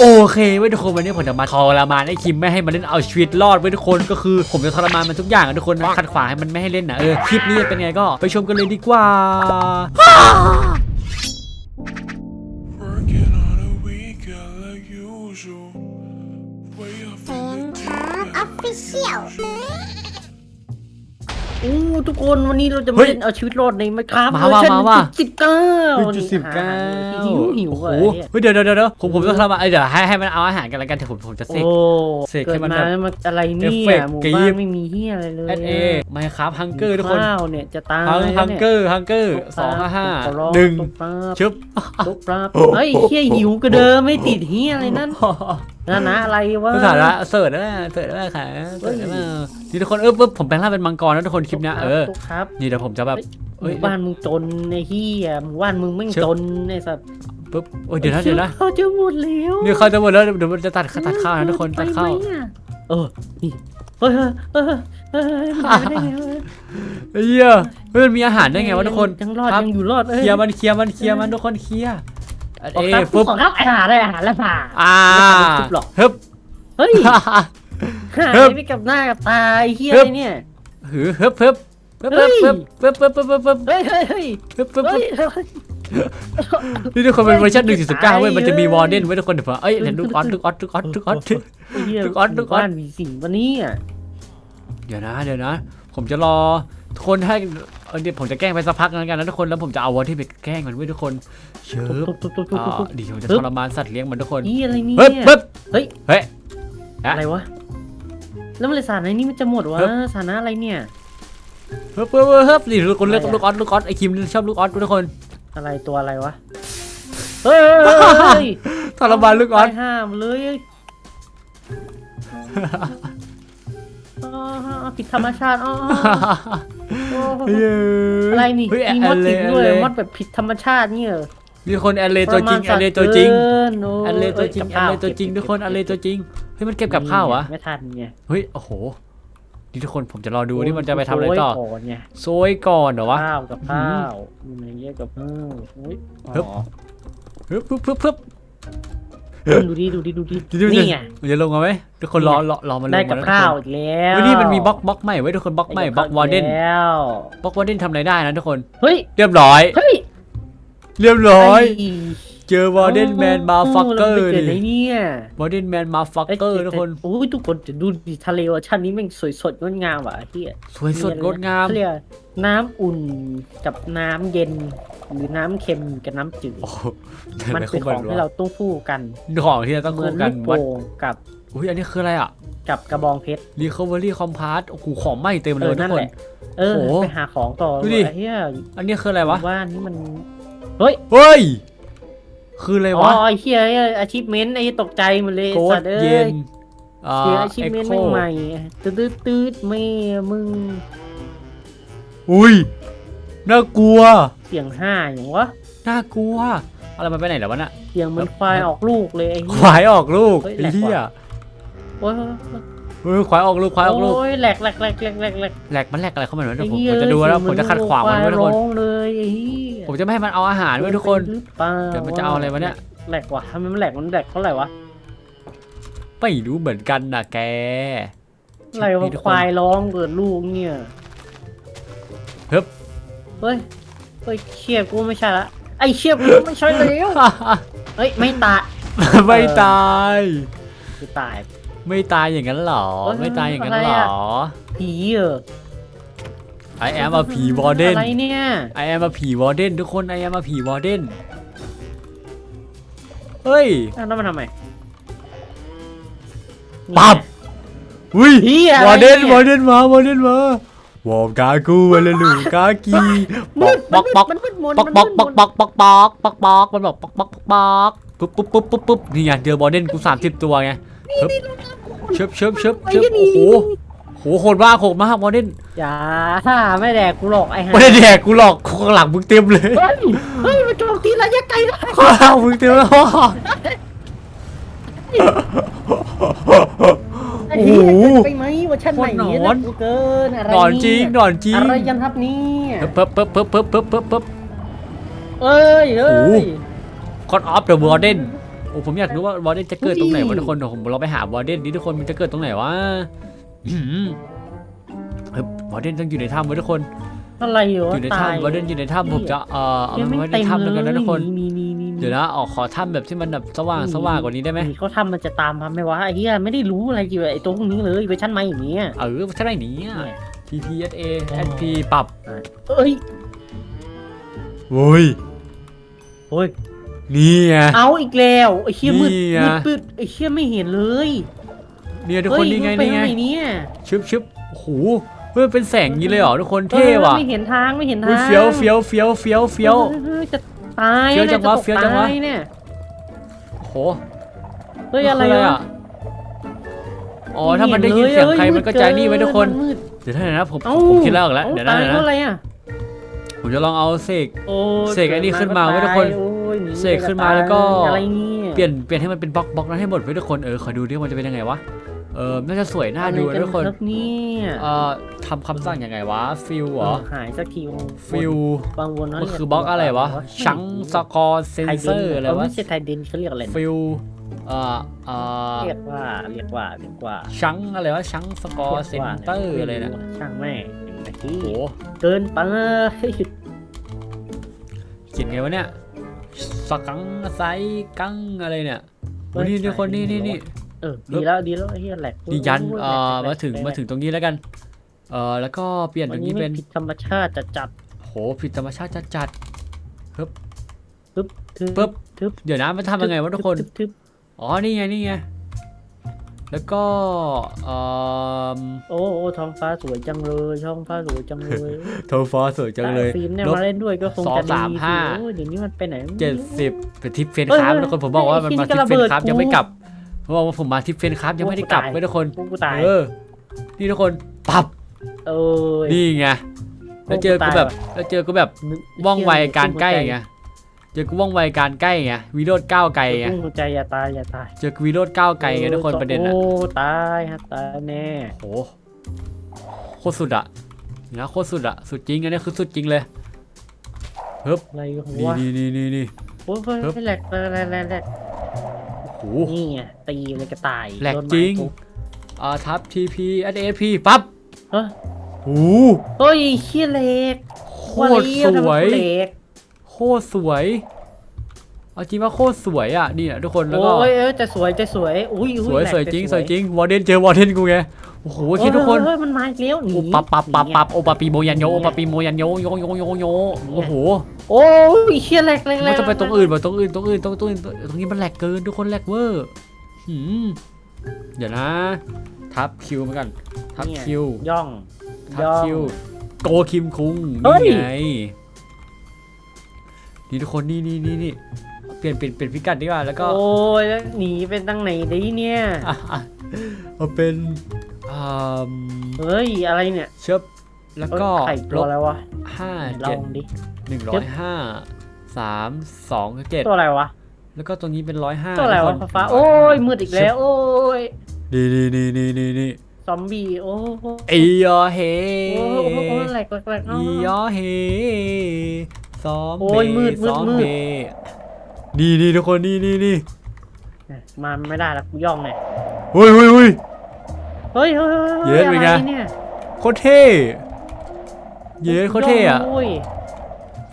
โอเคเว้ยทุกคนวันนี้ผมจะมาทรมานไอ้คิมไม่ให้มันเล่นเอาชีวิตรอดเว้ยทุกคนก็คือ ผมจะทรมานมันทุกอย่างอะทุกคนนะขัดขวางให้มันไม่ให้เล่นนะเออคลิปนี้จะเป็นไงก็ไปชมกันเลยดีกว่า Working on a weekend like usual. Way off แฟนครับออฟฟิเชียล อู้ทุกคนวันนี้เราจะเฮ้มายเล่นเอาชีวิตรอดในไมครับมาว่ะมาว่ะสิบเก้าจุดสิบเก้าหิวหิวโอ้อะโหเฮ้ยเดี๋ยวเดี๋ยวเดี๋ยวผมผมจะทรมานเอ้ยเดี๋ยวให้ให้มันเอาอาหารกันแล้วกันเดี๋ยวผมผมจะเสกโอ้เสกให้มันแบบเกิดามันอะไรเนี่เอฟเฟยกต์หมู่กรี๊บ้านดไม่มีเฮียอะไรเลยเอสเอไม่ครับฮังเกอร์ทุกคนข้าวเนี่ยจะตายฮังแล้วฮังเนี่ยเกอร์ฮังเกอร์สองห้าห้าตกปลาหนึ่งตกปลาชึบตกปลาเฮ้ยเฮียหิวกระเดิมไม่ติดเฮียอะไรนั่น นะนะอะไรวะ ภาษาละเสิร์ชได้ไหมเสิร์ชได้ไหมค่ะเสิร์ชได้ไหมนี่ทุกคนเออปุ๊บผมแปลงร่างเป็นมังกรแล้วทุกคนคลิปเนี้ยเออตุ๊กครับนี่เดี๋ยวผมจะแบบหเอ้ยมู่บ้านมึงจนในเฮียหมู่บ้านมึงไม่งเชิบจนในสัตว์ปุ๊บโอ้ยเดี๋ยวนะเดี๋ยวนะเขาจะหมดแล้วนี่เขาจะหมดแล้วเดี๋ยวมันจะตัดตัดข้าวนะทุกคนตัดข้าวไปไหมอะเออนี่เฮ้ยเฮ้ยเฮ้ยเฮ้ยเฮ้ยมันไปได้ไงวะเฮ้ยเฮ้ยมันมีอาหารได้ไงวะทุกคนยังรอดครับยังอยู่รอดเคลียร์มันเคลียร์มันเคลียร์มันทุกคนเคลียร์ เอ๊ะปุ๊บขอครับอาหารได้อาหารและผ่าอ่าฮึบเฮ้ยหายไปกับหน้ากับตาไอ้เฮียเนี่ยหือฮึบฮึบปึ๊บปึ๊บปึ๊บปึ๊บปึ๊บปึ๊บปึ๊บเฮ้ยเฮ้ยเฮ้ยปึ๊บปึ๊บปึ๊บนี่ทุกคนเป็นเวอร์ชันหนึ่งสี่สิบเก้าเว้ยมันจะมีวอร์เดนไว้ทุกคนเดี๋ยวเอ้ยเห็นทุกออสทุกออสทุกออสทุกออสทุกออสทุกออสมีสิ่งวันนี้อะเดี๋ยวนะเดี๋ยวนะ ผมจะรอคนให้ เออเดี๋ยวผมจะแกล้งไปสักพักแล้วกันนะทุกคนแล้วผมจะเอาวอร์ที่ไปแกล้งมันไว้ทุกคนเชิบตุ๊บตุ๊บตุ๊บตุ๊บอ่าตุ๊บดีผมจะทรมานสัตว์เลี้ยงมันทุกคนอีอะไรเนี่ยปึ๊บปึ๊บเฮ้ยเฮ้ยอะอะไรวะแล้วมันเลยสารในนี้มันจะหมดวะเฮ้ย สารนะอะไรเนี่ยเฮ้ยเฮ้ยเฮ้ยเฮ้ยนี่ทุกคนเลือกอะไรอะ ลูกออสลูกออสไอคิมชอบลูกออสทุกคนอะไรตัวอะไรวะเฮ้ยเฮ้ยเฮ้ยเฮ้ยทรมานลูกออสไปห้ามเลยอ๋อ ผิดธรรมชาติอ๋ออะไรนี่มีมดติดด้วยมดแบบผิดธรรมชาตินี่ยมีคนแอลเลตัวจริงแอลนเลตัวจริงแอลเลตัวจริงอ้ยแอลเลตัวจริงทุกคนแอลเลตัวจริงเฮ้ยมันเก็บกับข้าวเหรอไม่ทันไงเฮ้ยโอ้โหนี่ทุกคนผมจะรอดูนี่มันจะไปทำอะไรต่อโยก่อนไงโซยก่อนเหรอวะข้าวกับข้าวมีอะไรเงี้ยกับข้าวอุ้ยฮึบอ๋อปึ๊บปึ๊บปึ๊บปึ๊บ ดูดิดูดิดูดิดูดินี่ไงมันจะลงมาไหมทุกคนรอรอรอมันลงได้มากับนะข้าวทุกอีกแล้วคนเฮ้ยนี่มันมีบล็อกบล็อกใหม่ไว้ทุกคนบล็อกใหม่บล็อกวอร์เดนได้แล้วบล็อกวอร์เดนทำอะไรได้นะทุกคนเฮ้ยเรียบร้อยเฮ้ยเรียบร้อยไเจอวอร์เดนแมนมาฟักเกอร์โแล้วไปเจอไหนดิเนี่ยวอร์เดนแมนมาฟักเกอร์ทุกคนโอ้ยทุกคนจะดูดิทะเลเวอร์ชันนี้แม่งสวยสดงดงามว่ะไอ้เฮียสวยสดงดงามเขาเรียกน้ำอุ่นกับน้ำเย็นหรือน้ำเค็มกับน้ำจืดโอ้โหมันเป็นของที่เราต้องคู่กันของที่เราต้องเหมือคู่นกัลูนกวัดโป่งกับอุ้ยอันนี้คืออะไรอะกับกระบองเพชร Recovery Compass โอ้โหของใหม่เต็มเอเลอยทุนั่กนคแหนละเออโอ้โหไปหาของต่อดูดิไอ้เฮียอันนี้คืออะไรวะว่านี่มันเฮ้ยเฮ้ย คืออะไรอ๋อวะไอ้เฮียอาชีพเมนต์ไอ้ตกใจหมันเลยโกสัดตว์เอ้เย็ยนอ่าเสียอาชีพเอ็กเมนต์โคใหม่ๆตืดตืดตืดแม่มึงอุ้ย น่ากลัว เสียงห้าอย่างวะน่ากลัว อะไรมันไปไหนแล้ววะน่ะ เสียงเหมือนควายออกลูกเลยไอ้คเหี้วายยออกลูกเฮ้ยไอ้เหี้ย โอ้ย เฮ้ยควายออกลูกควายออกลูกโอ้ยแหลกแหลกแหลกแหลกแหลกแหลกแหลกมันแหลกอะไรเข้ามาหน่อยไอ้เดี๋ยวผมเหี้ยผมจะดูแล้วผมจะขัดขวางมันไว้ทุกคนร้องเลยไอ้เหี้ยผมจะไม่ให้มันเอาอาหารไว้ทุกคนหรือเปล่าเดี๋ยวมันจะเอาอะไรวะเนี่ยแหลกว่ะทำไมมันแหลกมันแหลกเท่าไหร่วะไม่รู้เหมือนกันนะแกอะไรวะนี่ทุกควายร้องเกิดลูกเนี่ยเฮ้ยเฮ้ยเฮ้ยเชียบกูไม่ใช่ละไอ้เชียบกูไม่ใช่แล้วเฮ้ยไม่ตายไม่ตายกูตาย ไม่ตายอย่างนั้นหรอเฮ้ยไม่ตายอย่างนั้นอะไรหรอะอผีเหรอ I am a ผีวอร์เดนอะไรเนี่ย I am a ผีวอร์เดนทุกคน I am a ผีวอร์เดนเฮ้ยอ้าวแล้วมันทำไมปับอุ้ยเหี้ยอะไรวอร์เดนเนี่ยวอร์เดนมาวอร์เดนมาวอร์กากูเวลลูกากีปอกปอกปอกมันมืดมนปอกปอกปอกปอกปอกปอกปอกปอกมันบอกปอกปอกปอกปอกปุ๊บปุ๊บปุ๊บปุ๊บปุ๊บนี่ไงเจอวอร์เดนกูสามสิบตัวไง เชิบเชิบเชิบเชิบโอ้โหโหโหดมากโหดมากวอร์เดนอย่าไม่แดกกูหรอกไอ้ห่าไม่ได้แดกกูหรอกข้างหลังมึงเต็มเลยเฮ้ยเฮ้ยมันโจมตีระยะไกลได้ข้างหลังมึงเต็มแล้วไอ้เหี้ยเกินไปไหมเว่าชั้นไหนเนี่ยโคตรหนอนนะกูเกินอะไรหนอนจริงหนอนจริงอะไรกันครับเนี่ยปึ๊บปึ๊บปึ๊บปึ๊บปึ๊บปึ๊บปึ๊บเอ้ยเอ้โอ้ย God of the Warden โอ้อ้ผมอยากรู้ว่าวอร์เดนจะเกิดตรงไหนวะทุกคนเดี๋ยวผมเราไปหาวอร์เดนนี่ทุกคนมันจะเกิดตรงไหนวะอื้อหือเฮ้ยวอร์เดนต้องอยู่ในถ้ำไว้ทุกคนอะไรอยู่อยู่ในตายถ้ำวอร์เดนอยู่ในถ้ำผมจะเอ่อเอายังมันไม่ไว้ในเต็มถ้ำแล้วกันนะทุกคนนี่นี่นี่เดี๋ยวนะออกขอถ้ำแบบที่มันแบบสว่างสว่างกว่านี้ได้ไหมเขาทำมันจะตามทำไหมวะไอ้เหี้ยไม่ได้รู้อะไรเกี่ยวกับไอ้ตรงนี้เลยเวอร์ชันใหม่อย่างเนี้ยเออเท่าไหร่นี้เนี่ย TPSA SP ปรับเอ้ยโอ้ยโอ้ย นี่ไง เอาอีกแล้วไอ้เชี่ยมืดนี่ไง มืดปืดไอ้เชี่ยไม่เห็นเลยเนี่ยทุกคนนี่ไงเฮ้ยนี่ไงมัปทาหเนี่ยชึบชึบโอ้โหเฮ้ยมันเป็นแสงอย่างนี้เลยเหรอทุกคนเท่ว่ะออไม่เห็นทางไม่เห็นทาเฮ้ยงเฟี้ยวเฟี้ยวเฟี้ยวเฟี้ยวเฟี้ยว ออจะตายเฟี้ยวจังวะนี่เฟี้ยวจังวะ ตายเนี่ยโอ้โหเฮ้ยอะไรมันคืวะอ๋อถ้ามันได้ยินเสียงใครมันก็จะนี่ไว้ทุกคนมัมืดเดี๋ยวถ้าอย่างนั้นผมเอ้าผมคิดแล้วออกแล้วอ้าเดี๋ยวนะตายเดี๋ยวเพราะนะอะไรอะผมจะลองเอาเสก โอ้ยเสกไอ้นี่ขึ้นมาไว้ทุกคน โอ้ ยหเสกขึ้นมาแล้วก็ อะไรเนี่ยเปลี่ยนเปลี่ยนให้มันเป็นบล็อกบล็อกนั้นให้หมดไว้ทุกคนเออขอดูดิว่ามันจะเป็นยังไงวะเออน่าจะสวยน่าดูอะไรนะทุกคนรับเนี่ยเอ่อทำคำสั่งยังไงวะฟิลเหรอหายสักทีโอ้โหฟิลบางวนนั่นมันคือบล็อกอะไรวะชังสกอร์เซนไทยเซเดอนร์อะไรวะไม่ใช่ไทยเดนเขาเรียกอะไรนะฟิลเอ่อเอ่อเรียกว่าเรียกว่าเรียกว่าชังอะไรวะชังสกอร์เซนเตอร์อะไรเนี่ยช่างแม่หนึ่งนาทีโอ้โหเกินไปเขียนไงวะเนี่ย สกังไซกังอะไรเนี่ยโอ้นี่ทุกคนนี่นี่นี่เออดีแล้วดีแล้วไอ้เหี้ยแหลกนี่ยันโยเอ่อแหลกมาถึงแหลกมาถึงตรงนี้แล้วกัน เอ่อแล้วก็เปลี่ยนตวัรนงนี้นี้ไม่เป็นผิดธรรมชาติจะจัดโหผิดธรรมชาติจัดจัดปึ๊บทึบปึ๊บทึบเดี๋ยวนะมันทำยังไงวะทุกคนทึบทึบอ๋อนี่ไงนี่ไง แล้วก็เอ่อโอ้โอ้ท้องฟ้าสวยจังเลยท้องฟ้าสวยจังเลยโทรฟอสวยจังเลยฟิล์มเนี่ยลบมาเล่นด้วยก็คงสองจะดีสามห้าสิโอ้ยเดี๋ยวนี้มันไปไหนเจ็ดสิบเป็นทิปเฟนเอ้ยครับเอ้ยทุกคนผมบอกว่ามันมาไอ้ทิปที่เฟนระเบิดครับกูยังไม่กลับผมบอกว่าผมมาทิปเฟนครับยังไม่ได้กลับกูตายไว้ทุกคนกูตายเออนี่ทุกคนปับเอ้ยนี่ไงแล้วเจอกูแบบแล้วเจอกูแบบว่องไวการใกล้ไง เจอกูว่องไวการใกล้ไงวิโรดก้าวไกลไงกุ้งหัวใจอย่าตายอย่าตายเจอกูวิโรดก้าวไกลไงทุกคนประเด็นอะโอ้ตายฮะตายแน่โหโคตรสุดอะนะโคตรสุดอะสุดจริงอันนี้คือสุดจริงเลยอะไรของนี่วะนี่นี่นี่นี่โอ้ยเฮ้ยครับแหลกแหลกแหลกแหลกแหลกโอ้โหนี่ไงตีเลยกระต่ายแหลกโดนไม้จริงทุบอ่าทับ TP SAP ปั๊บเฮ้ยโอ้โหเฮ้ยเขี้ยเหล็กโคตรสวยเหล็กโคตรสวย เอาจริงว่าโคตรสวยอะนี่นะทุกคนแล้วก็โอ้ยเอ้ยแต่สวยแต่สวยอุ้ยสวยแหลกสวยแต่จริงสวยจริงวอร์เดนเจอวอร์เดนกูไงโอ้โหคิดทุกคนเฮ้ยมันมาอีกแล้วหนีโอ้ปับปับปับหนีปับโอปาปีโมยันโยโอปาปีโมยันโยโยโยโยโยโอ้โหโอ้ยเขี้ยเหล็กเหล็กเหล็มันกจะไปตรงอื่นว่ะตรงอื่นตรงอื่นตรงตรงอื่นตรงนี้มันแหลกเกินทุกคนแหลกเวอร์หืมเดี๋ยวนะ ทับคิวเหมือนกันทับเนี่ยคิวย่องทับย่องคิวโกคิมคุงเฮ้นี่ยไง นี่ทุกคนนี่นี่นี่นี่เปลี่ยนเปลี่ยนเปลี่ยนพิกัดดีกว่าแล้วก็โอ้ยแล้วหนีเป็นตั้งไหนดีเนี่ยอะอะเอาเป็นอ่าเฮ้ยอะไรเนี่ยเชิบแล้วก็เอ้ยไข่ลตัวบอะไรวะห้าลอเจ็ดงดิ หนึ่งร้อยห้าสามสองเจ็ดตัวอะไรวะแล้วก็ตรงนี้เป็นร้อยห้าตัวอะไรวะฟ้าๆโอ้ยมืดอีกแล้ว โอ้ยนี่นี่นี่นี่นี่นี่ซอมบี้โอ้โหอียอเฮ โอ้โหโอ้โหแหลกแหลกแหลกอียอเฮ ซ้อมโอ้เบยมืดมืดซ้อมมืด เบนี่นี่ทุกคนนี่นี่นี่มาไม่ได้แล้วกูย่องเลยเฮ้ยเฮ้ยเฮ้ย เฮ้ยเฮ้ยฮ้เย็นเป็นไง อะไรเนี่ยโคตรเท่เย้โคตรเท่อะโอ้ย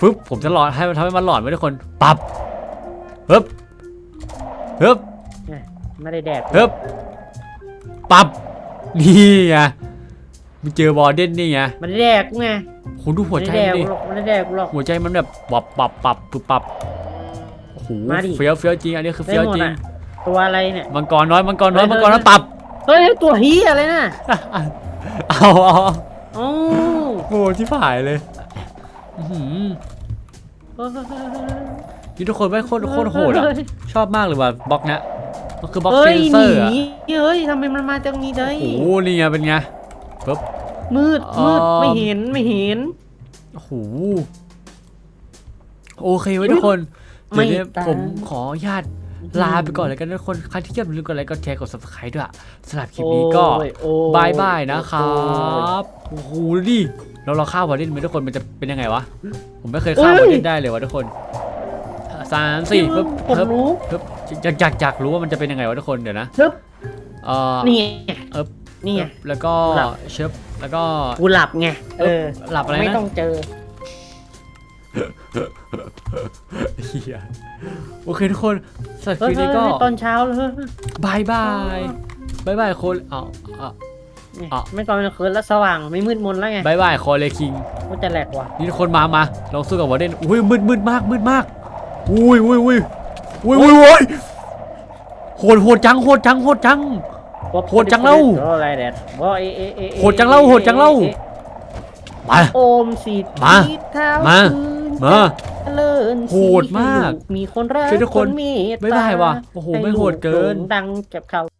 ฟึบผมจะหลอนให้มันทำให้มันหลอนไว้ทุกคนปับฮึบฮึบ เนี่ยไม่ได้แดกฮึบปับนี่ไง มันเจอบอร์เดนนี่ไงไม่ได้แดกกูไงคุณดูหัวใจไม่ได้แดมันดิกกูหรอกไม่ได้แดกกูหรอก หัวใจมันแบบปับปับปับปุบปับโอ้โหมาดิเฟี้ยวเฟี้ยวจริงอันนี้คือได้เฟี้ยวหมดจริงอะ ตัวอะไรเนี่ย มังกรน้อยมังกรน้อยเฮ้มัยงกรน้อยเฮ้ยปับเฮ้ยตัวเฮียอะไรน่ะเอาเอาโอ้โอ้ที่ผายเลยอื้อหือนี่ทุกคนไม่งโคตรโคตรโหดอะชอบมากเลยว่ะบล็อกเนี้ยมันคือบล็อกเฮ้เฟยนหเซอนีร์อะเฮ้ยทำไมมันมาจากนี้ได้โอ้โหนี่ไงเป็นไง ปึ๊บ มืดมืดเอ่อ ไม่เห็นไม่เห็น โอ้โหโอเคไว้ทุกคนไม่เดี๋ยวนี้ตามผมขออนุญาตลาไปก่อนแล้วกันนะทุกคนใครที่ชอบอย่าลืมกดไลค์กดแชร์กด subscribe ด้วยสำหรับคลิปนี้ก็โอ้ยโอ้บายบายนะครับโอ้โหดูดิเราเราฆ่าวอร์เดนไหมทุกคนมันจะเป็นยังไงวะ ผมไม่เคยฆ่าวอร์เดนได้เลยวะทุกคนสามสี่ปึ๊บผมปึ๊บรู้ปึ๊บอยากอยากอยากรู้ว่ามันจะเป็นยังไงวะทุกคนเดี๋ยวนะปึ๊บเออนี่ไงเอิบ นี่ไง แล้วก็หลับ เชิบแล้วก็ กูหลับไงเออหลับอะไรนะ ไม่ต้องเจอ เฮียโอเคทุกคนสำหรับคเฮ้ยลิปนี้ก็เฮ้ยตอนเช้าเลยบายบายบายบายคนเอาเอาเนี่ยอะ ไม่ตอนกลางคืนแล้วสว่างไม่มืดมนแล้วไงบายบายคอเลคิงก็จะแหลกว่ะนี่ทุกคนมามาลองสู้กับวอร์เดนอุ้ยมืดมืดมากมืดมากอุ้ยอุ้ยอุ้ยอุ้ยอุ้ยอุ้ยโหดโหดจังโหดจังโหดจัง โหดจังเล่าอะไรแดดว่าเอเอเอเอโหดจังเล่าโหดจังเล่ามาโอมสีมาเท้ามาคืนมาเลินโหดมากสีมีคนรักช่วยทุกคนเมตตบ๊ายบายว่ะโอ้โหให้ไม่โหดเกินลูโด่งดังเก็บเขา「